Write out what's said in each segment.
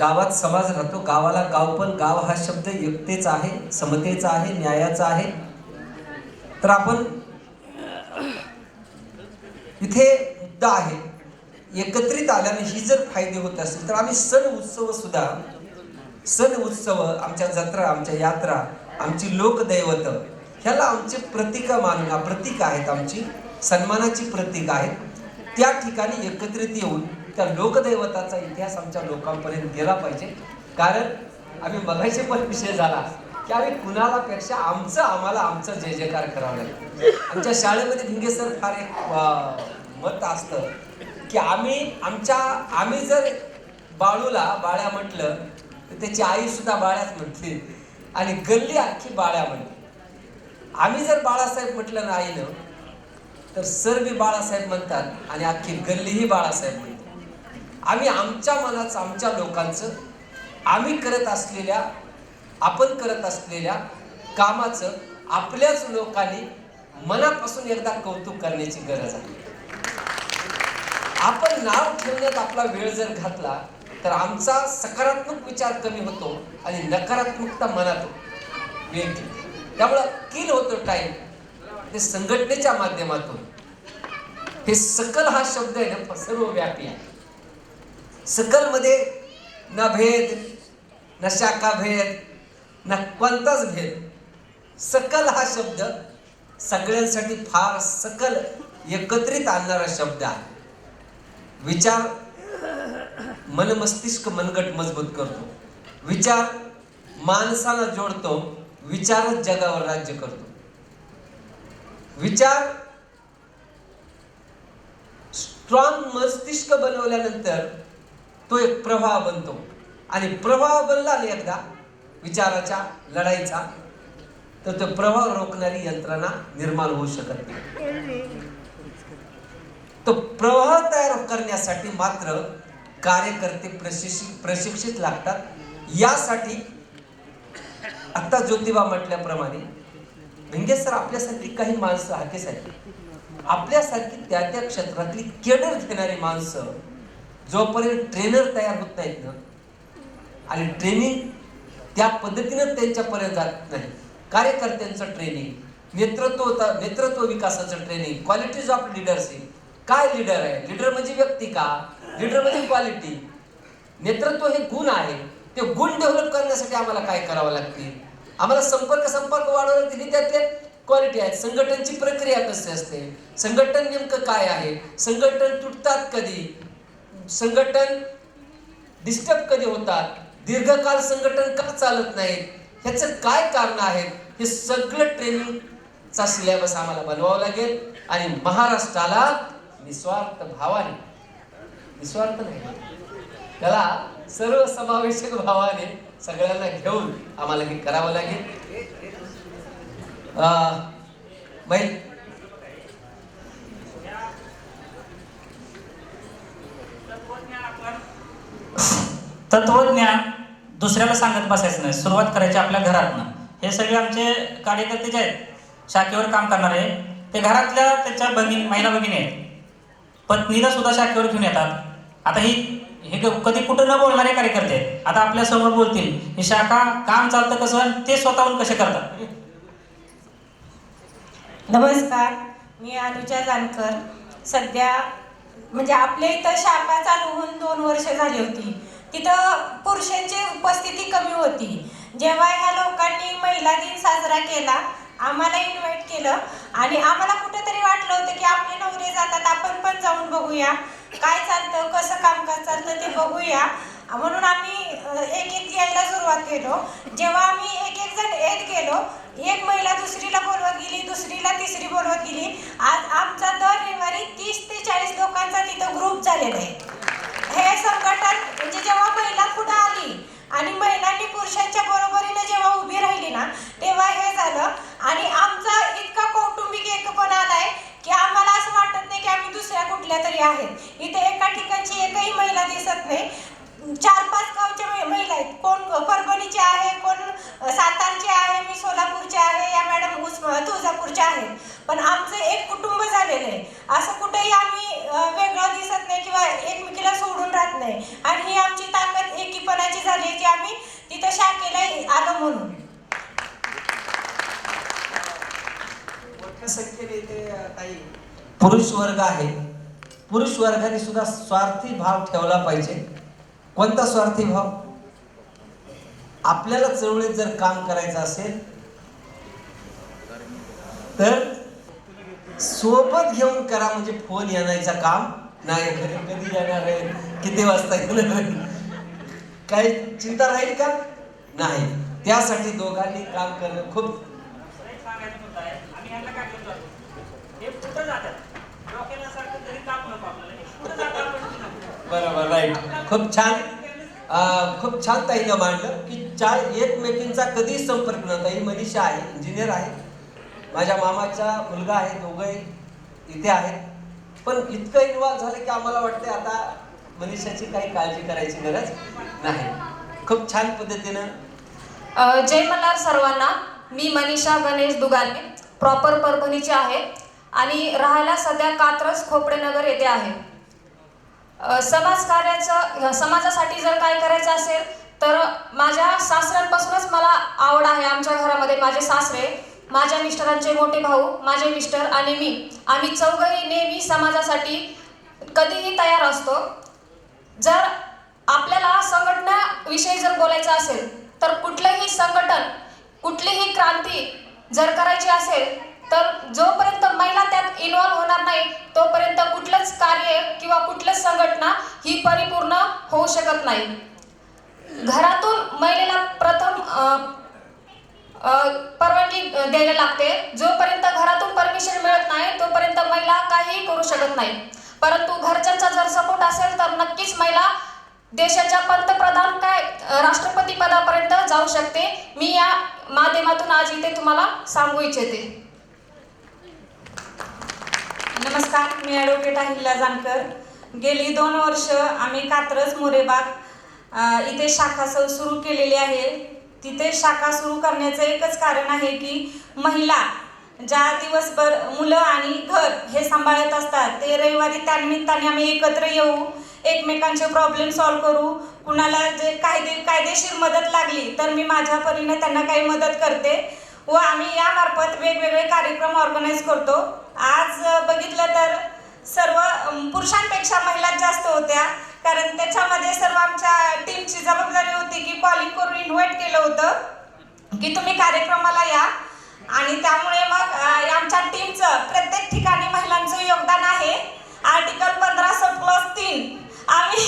गावात समाज राहतो गावाला गाव पण गाव हा शब्द एकतेचा आहे समतेचा आहे न्यायाचा आहे. तर आपण इथे मुद्दा आहे. एकत्रित आल्याने ही जर फायदे होत असतील तर आम्ही सण उत्सव सुद्धा सण उत्सव आमच्या जत्रा आमच्या यात्रा आमची लोकदैवत ह्याला आमचे प्रतीक मानून प्रतीक आहेत आमची सन्मानाची प्रतीक आहेत. त्या ठिकाणी एकत्रित येऊन त्या लोकदैवताचा इतिहास आमच्या लोकांपर्यंत गेला पाहिजे. कारण आम्ही बघायचे पण विषय झाला की आम्ही कुणाला पेक्षा आमचं आम्हाला आमचं जय जयकार करावं लागेल. आमच्या शाळेमध्ये भिंगे सर फार एक मत असतं की आम्ही आमच्या आम्ही जर बाळूला बाळ्या म्हटलं तर त्याची आई सुद्धा बाळ्याच म्हटली आणि गल्ली अख्खी बाळ्या म्हणली आम्ही जर बाळासाहेब म्हटलं ना आईनं तर सर बी बाळासाहेब म्हणतात आणि अख्खी गल्लीही बाळासाहेब म्हणतात. आम्ही आमच्या मनाचं आमच्या लोकांचं आम्ही करत असलेल्या आपण करत असलेल्या कामाचं आपल्याच लोकांनी मनापासून एकदा कौतुक करण्याची गरज आहे. आपण नाव ठेवण्यात आपला वेळ जर घातला तर आमचा सकारात्मक विचार कमी होतो आणि नकारात्मकता मनात होतो. त्यामुळं किल होतो टाइम ते संघटनेच्या माध्यमातून. हे सकल हा शब्द आहे ना सर्वव्यापी आहे. सकलमध्ये न भेद न शाखा भेद न कोणताच भेद. सकल हा शब्द सगळ्यांसाठी फार सकल एकत्रित आणणारा शब्द आहे. विचार मन मस्तिष्क मनगट मजबूत करतो. विचार माणसाला जोडतो विचारच जगावर राज्य करतो. विचार स्ट्रॉंग मस्तिष्क बनवल्यानंतर तो एक प्रवाह बनतो. आणि प्रवाह बनला ना एकदा विचाराच्या लढाईचा तर तो प्रवाह रोखणारी यंत्रणा निर्माण होऊ शकत नाही. तो प्रवाह तयार करण्यासाठी मात्र कार्यकर्ते प्रशिक्षित प्रशिक्षित लागतात. यासाठी आता ज्योतिबा म्हटल्याप्रमाणे म्हणजे सर आपल्यासाठी काही माणसं हाकेसाठी आपल्यासारखी त्या त्या क्षेत्रातली केडर घेणारी माणसं जोपर्यंत ट्रेनर तयार होत नाहीत ना आणि ट्रेनिंग त्या पद्धतीनं त्यांच्यापर्यंत जात नाही. कार्यकर्त्यांचं ट्रेनिंग नेतृत्व नेतृत्व विकासाचं ट्रेनिंग क्वालिटीज ऑफ लिडरशिप काय लीडर आहे? लीडर म्हणजे व्यक्ती का? लीडर म्हणजे क्वालिटी नेतृत्व हे गुण आहे. ते गुण डेव्हलप करण्यासाठी आम्हाला काय करावं लागते? आम्हाला संपर्क संपर्क वाढवण्यात त्यातले क्वालिटी आहे. संघटनची प्रक्रिया कशी असते? संघटन नेमकं काय आहे? संघटन तुटतात कधी? संघटन डिस्टर्ब कधी होतात? दीर्घकाळ संघटन का चालत नाहीत? ह्याचं काय कारण आहेत? हे सगळं ट्रेनिंगचा सिलेबस आम्हाला बनवावं लागेल. आणि महाराष्ट्राला निस्वार्थ भावाने निस्वार्थ नाही त्याला सर्व समावेशक भावाने सगळ्यांना घेऊन आम्हाला हे करावं लागेल. अं, बाई तत्वज्ञान दुसऱ्याला सांगत बसायचं नाही. सुरुवात करायची आपल्या घरातनं. हे सगळे आमचे कार्यकर्ते जे आहेत शाखेवर काम करणारे ते घरातल्या त्याच्या भगिनी महिला भगिनी आहेत. पत्नीला सुद्धा शाखेवर घेऊन येतात. आता ही हे कधी कुठं न बोलणारे कार्यकर्ते आहेत. आता आपल्यासमोर बोलतील ही शाखा काम चालतं कसं? ते स्वतःहून कसे करतात? नमस्कार मी अनुजा जानकर. सध्या म्हणजे आपल्या इथं शाखा चालू होऊन दोन वर्ष झाली होती. तिथं पुरुषांची उपस्थिती कमी होती. जेव्हा ह्या लोकांनी महिला दिन साजरा केला आम्हाला इन्व्हाइट केलं आणि आम्हाला कुठेतरी वाटलं होतं की आपले नवरे जातात आपण पण जाऊन बघूया. काय चालतं कसं कामकाज चालतं ते बघूया. म्हणून आम्ही एक एक यायला सुरुवात केलो. जेव्हा आम्ही एक एक जण येत गेलो एक महिला दुसरीला बोलवत गेली दुसरीला तिसरी बोलवत गेली. आज आमचा दर रविवारी तीस ते चाळीस लोकांचा तिथं ग्रुप झालेला आहे हे संघटन म्हणजे जेव्हा महिला पुढे आली आणि महिलांनी पुरुषांच्या बरोबरीने जेव्हा उभी राहिली ना तेव्हा हे झालं आणि आमचा इतका कौटुंबिक एकपण आलाय की आम्हाला असं वाटत नाही की आम्ही दुसऱ्या कुठल्या तरी आहेत इथे एका ठिकाणची एकही महिला दिसत नाही चार पाच गावच्या महि- महिला आहेत कोण परभणीचे आहे कोण सातारचे आहे मी सोलापूरचे आहे या मॅडम उस्मा तुळजापूरच्या आहेत पण आमचं एक कुटुंब झालेलं आहे असं कुठेही आम्ही अं, वेगळं दिसत नाही किंवा एकमेकीला सोडून राहत नाही आणि ही पुरुष वर्ग आहे. पुरुष वर्गाने सुद्धा स्वार्थी भाव ठेवला पाहिजे. कोणता स्वार्थी भाव? आपल्याला चळवळीत जर काम करायचं असेल तर सोबत घेऊन करा म्हणजे फोन येण्याचं काम. नाही घरी कधी येणार आहे? किती वाजता येणार काही चिंता राहील का? नाही. त्यासाठी दोघांनी काम करणं खूप एक सांगायचं मुद्दा आहे आम्ही ह्यांना काय करतो हे पुढे जातात डोक्याला सारखं तरी कापू नको आपल्याला हे पुढे जातात आपण नको. बरोबर राईट खूप छान. खूप छान ताईनं मांडलं की चार एकमेकींचा कधीच संपर्क नव्हता ही मनीषा आहे इंजिनियर आहे. माझ्या मामाचा मुलगा आहे दोघंही इथे आहेत. पण इतकं इन्व्हॉल्व झालं की आम्हाला वाटते आता मनीषाची काही काळजी करायची गरज नाही. खूप छान पद्धतीनं. जय मल्हार सर्वांना. मी मनीषा गणेश दुगाने प्रॉपर परभणीची आहे. आणि राहायला सध्या कात्रज खोपडेनगर येथे आहे. समाजकार्याचं समाजासाठी जर काय करायचं असेल तर माझ्या सासऱ्यांपासूनच मला आवड आहे आमच्या घरामध्ये माझे सासरे. माझ्या मिस्टरांचे मोठे भाऊ माझे मिस्टर आणि मी. आम्ही चौघही नेहमी समाजासाठी कधीही तयार असतो. जर आपल्याला संघटनाविषयी जर बोलायचं असेल तर कुठलंही संघटन कुठलीही क्रांती जर करायची असेल तर जो महिला त्यात इन्व्हॉल्व होणार नाही तोपर्यंत कुठलंच कार्य किंवा कुठलंच ही परिपूर्ण होऊ शकत नाही. घरातून महिलेला प्रथम परवानगी द्यायला लागते. जोपर्यंत घरातून परमिशन मिळत नाही तोपर्यंत महिला काहीही करू शकत नाही. परंतु घरच्यांचा जर सपोर्ट असेल तर नक्कीच महिला देशाच्या पंतप्रधान काय राष्ट्रपती पदापर्यंत जाऊ शकते. मी या माध्यमातून आज इथे तुम्हाला सांगू इच्छिते. नमस्कार मी ॲडव्होकेट अहिला जानकर. गेली दोन वर्ष आम्ही कात्रज मोरेबाग इथे शाखा सुरू केलेली आहे. तिथे शाखा सुरू करण्याचं एकच कारण आहे की महिला ज्या दिवसभर मुलं आणि घर हे सांभाळत असतात ते रविवारी त्यानिमित्ताने आम्ही एकत्र येऊ एकमेकांचे प्रॉब्लेम सॉल्व करू. कुणाला जे कायदे कायदेशीर मदत लागली तर मी माझ्या परीने त्यांना काही मदत करते व आम्ही यामार्फत वेगवेगळे कार्यक्रम ऑर्गनाईज करतो. आज बघितलं तर सर्व पुरुषांपेक्षा महिलाच जास्त होत्या. कारण त्याच्यामध्ये सर्व आमच्या टीमची जबाबदारी होती की कॉलिंग करून इन्व्हाइट केलं होतं की तुम्ही कार्यक्रमाला या. आणि त्यामुळे मग आमच्या टीमचं प्रत्येक ठिकाणी महिलांचं योगदान आहे. आर्टिकल पंधरा प्लस तीन. आम्ही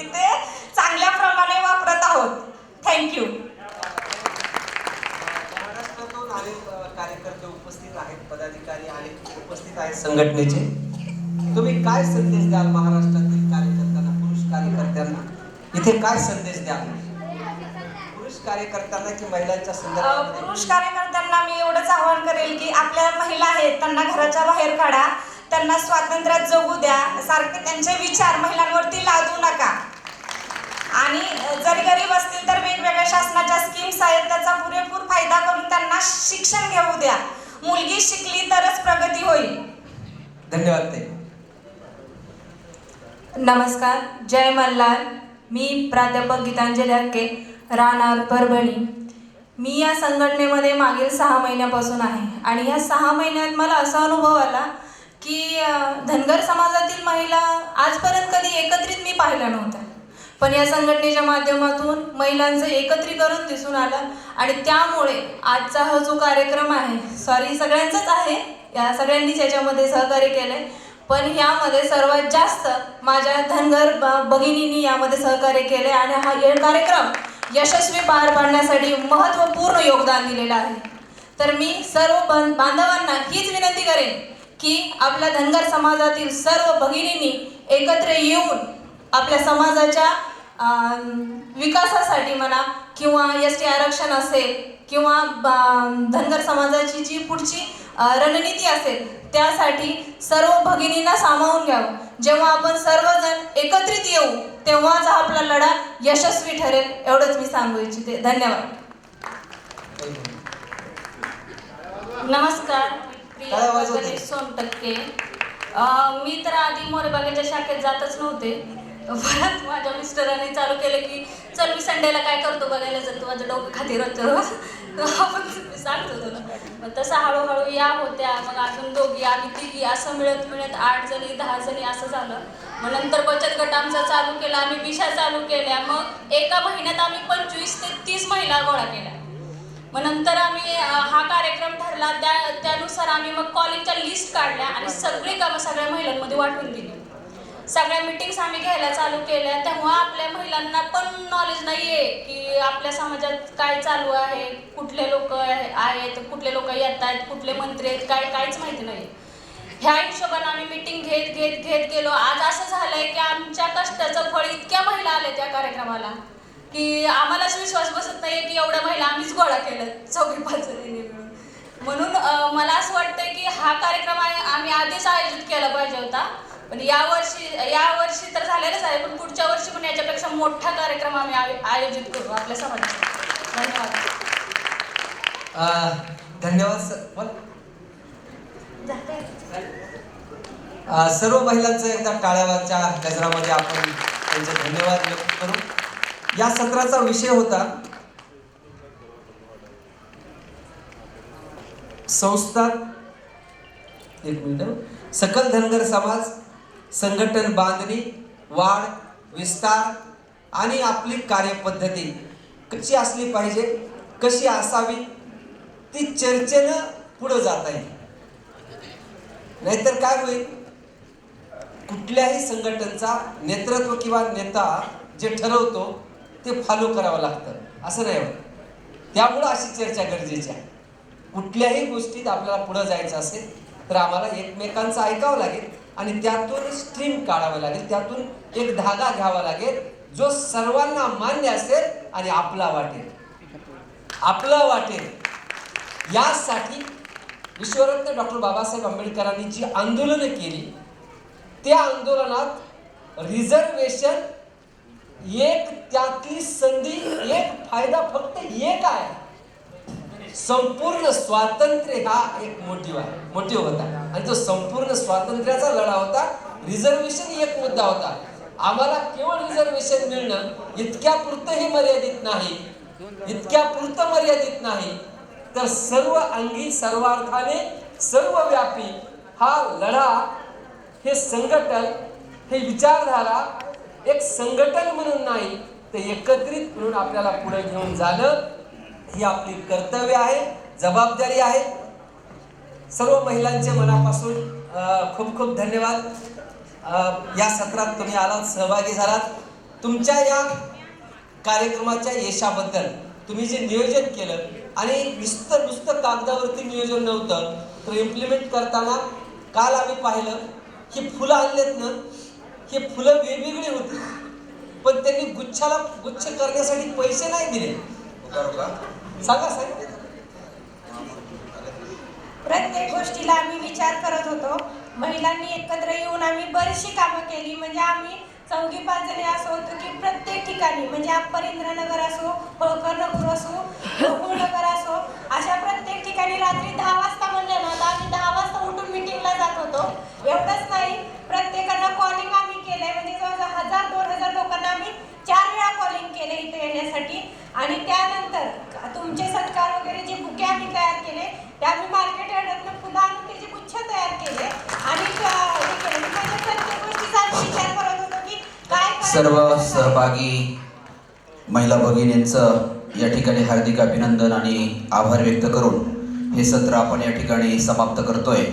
इथे चांगल्या प्रमाणे वापरत आहोत. थँक्यू महाराष्ट्रातून अनेक कार्यकर्ते उपस्थित आहेत पदाधिकारी आणि उपस्थित आहेत संघटनेचे. काय संदेश द्याल महाराष्ट्रातील कार्यकर्त्यांना पुरुष कार्यकर्त्यांना? इथे काय संदेश द्याल? पुरुष कार्यकर्त्यांना की महिलांच्या पुरुष कार्यकर्त्यांना मी एवढंच आवाहन करेल की आपल्या महिला आहेत त्यांना घराच्या बाहेर काढा त्यांना स्वातंत्र्यात जगू द्या. सारखे त्यांचे विचार महिलांवरती लादू नका. आणि जरी गरीब असतील तर वेगवेगळ्या शासनाच्या स्कीम्स आहेत त्याचा पुरेपूर फायदा करून त्यांना शिक्षण घेऊ द्या. मुलगी शिकली तरच प्रगती होईल. धन्यवाद नमस्कार जय मल्हार. मी प्राध्यापक गीतांजली हक्के राहणार परभणी. मी या संघटनेमध्ये मागील सहा महिन्यापासून आहे आणि या सहा महिन्यात मला असा अनुभव आला की धनगर समाजातील महिला आजपर्यंत कधी एकत्रित मी पाहिल्या नव्हत्या. पण या संघटनेच्या माध्यमातून महिलांचं एकत्रीकरण दिसून आलं आणि त्यामुळे आजचा हा जो कार्यक्रम आहे सॉरी सगळ्यांचाच आहे या सगळ्यांनीच याच्यामध्ये सहकार्य केलं आहे पण यामध्ये सर्वात जास्त माझ्या धनगर ब- भगिनींनी यामध्ये सहकार्य केले आणि हा ये कार्यक्रम यशस्वी पार पाडण्यासाठी महत्त्वपूर्ण योगदान दिलेलं आहे. तर मी सर्व बांधवांना हीच विनंती करेन की आपल्या धनगर समाजातील सर्व भगिनींनी एकत्र येऊन आपल्या समाजाच्या विकासासाठी म्हणा किंवा एस टी आरक्षण असेल किंवा धनगर समाजाची जी पुढची रणनीती असेल त्यासाठी सर्व भगिनींना सामावून घ्यावं. जेव्हा आपण सर्वजण एकत्रित येऊ तेव्हाच हा आपला लढा यशस्वी ठरेल एवढंच मी सांगू इच्छिते. धन्यवाद. नमस्कार सोनटक्के. अं, मी तर आधी मोरेबागेच्या शाखेत जातच नव्हते. परत माझ्या मिस्टरांनी चालू केलं की चल मी संडेला काय करतो बघायला जातो माझं डोकं खाती रोजच्या आपण सांगतो ना. मग तसं हळूहळू या होत्या मग अजून दोघी आम्ही तिघी असं मिळत मिळत आठ जणी दहा जणी असं झालं. मग नंतर बचत गट आमचा चालू केला आम्ही बिशा चालू केल्या. मग एका महिन्यात आम्ही पंचवीस ते तीस महिला गोळा केल्या. मग नंतर आम्ही हा कार्यक्रम ठरला. त्या त्यानुसार आम्ही मग कॉलिंगच्या लिस्ट काढल्या आणि सगळी कामं सगळ्या महिलांमध्ये वाटून दिली. सगळ्या मिटिंग्स आम्ही घ्यायला चालू केल्या. तेव्हा आपल्या महिलांना पण नॉलेज नाही आहे की आपल्या समाजात काय चालू आहे कुठले लोक आहेत कुठले लोक येत आहेत कुठले मंत्री आहेत काय काहीच माहिती नाही ह्या हिशोबाने आम्ही मिटिंग घेत घेत घेत गेलो. आज असं झालंय की आमच्या कष्टाचं फळ इतक्या महिला आल्या त्या कार्यक्रमाला की आम्हालाच विश्वास बसत नाही की एवढ्या महिला आम्हीच गोळा केलं चौघी पाच मिळून. म्हणून मला असं वाटतं की हा कार्यक्रम आहे आम्ही आधीच आयोजित केला पाहिजे होता. पण या वर्षी या वर्षी तर झालेलंच आहे पण पुढच्या वर्षी पण याच्यापेक्षा मोठा कार्यक्रम आम्ही आयोजित करू. आपल्या समाजात धन्यवाद. धन्यवाद सर. सर्व महिलांचं एकदा टाळ्यावरच्या गजरामध्ये आपण त्यांचे धन्यवाद व्यक्त करू. या सत्राचा विषय होता संस्था एक मिनिट. सकल धनगर समाज संघटन बांधणी वाढ विस्तार आणि आपली कार्यपद्धती कशी असली पाहिजे कशी असावी ती चर्चेनं पुढं जाता येईल. नाहीतर काय होईल? कुठल्याही संघटनचा नेतृत्व किंवा नेता जे ठरवतो ते फॉलो करावं लागतं. असं नाही होत. त्यामुळं अशी चर्चा गरजेची आहे. कुठल्याही गोष्टीत आपल्याला पुढं जायचं असेल तर आम्हाला एकमेकांचं ऐकावं लागेल. आणि त्यातून स्ट्रीम काढावं लागेल. त्यातून एक धागा घ्यावा लागेल जो सर्वांना मान्य असेल आणि आपला वाटेल. आपला वाटेल. यासाठी विश्वरत्न डॉक्टर बाबासाहेब आंबेडकरांनी जी आंदोलनं केली त्या आंदोलनात रिझर्वेशन एक त्यातली संधी एक फायदा फक्त एक आहे. संपूर्ण स्वातंत्र्य हा एक मोटिव्ह आहे. मोटिव्ह होता. आणि तो संपूर्ण स्वातंत्र्याचा लढा होता. रिझर्वेशन एक मुद्दा होता. आम्हाला केवळ रिझर्वेशन मिळणं इतक्या पुरतं हे मर्यादित नाही. इतक्या पुरतं मर्यादित नाही. तर सर्व अंगी सर्वार्थाने सर्व व्यापी हा लढा हे संघटन हे विचारधारा एक संघटन म्हणून नाही तर एकत्रित म्हणून आपल्याला पुढे घेऊन जाणं ही आपली कर्तव्य आहे जबाबदारी आहे. सर्व महिलांचे मनापासून खूप खूप धन्यवाद. या सत्रात तुम्ही आलात सहभागी झालात. तुमच्या या कार्यक्रमाच्या यशाबद्दल तुम्ही जे नियोजन केलं आणि नुसतं नुसतं कागदावरती नियोजन नव्हतं तर इम्प्लिमेंट करताना काल आम्ही पाहिलं की फुलं आणलेत ना ही फुलं वेगवेगळी होती. पण त्यांनी गुच्छाला गुच्छ करण्यासाठी पैसे नाही दिले. सांगा साहेब प्रत्येक गोष्टीला आम्ही विचार करत होतो. महिलांनी एकत्र येऊन आम्ही बरीचशी कामं केली. म्हणजे आम्ही चौघी पाच जणी असं होतो की प्रत्येक ठिकाणी म्हणजे अपरिंद्रनगर असो होळकरनगर असो गोकुळनगर असो अशा प्रत्येक ठिकाणी रात्री दहा वाजता म्हणलं ना तर आम्ही दहा वाजता उठून मिटिंगला जात होतो. एवढंच नाही प्रत्येकांना कॉलिंग आम्ही केलंय म्हणजे जवळजवळ हजार दोन हजार लोकांना आम्ही चार वेळा कॉलिंग केले इथे येण्यासाठी आणि त्यानंतर तुमचे सत्कार वगैरे जे बुके आम्ही तयार केले ते आम्ही मार्केट यार्डातनं फुलं आणून त्याचे गुच्छ तयार केले आणि म्हणजे प्रत्येक गोष्टीचा आम्ही विचार करत होतो की काय सर्व. सहभागी महिला भगिनींचं या ठिकाणी हार्दिक अभिनंदन आणि आभार व्यक्त करून हे सत्र आपण या ठिकाणी समाप्त करतोय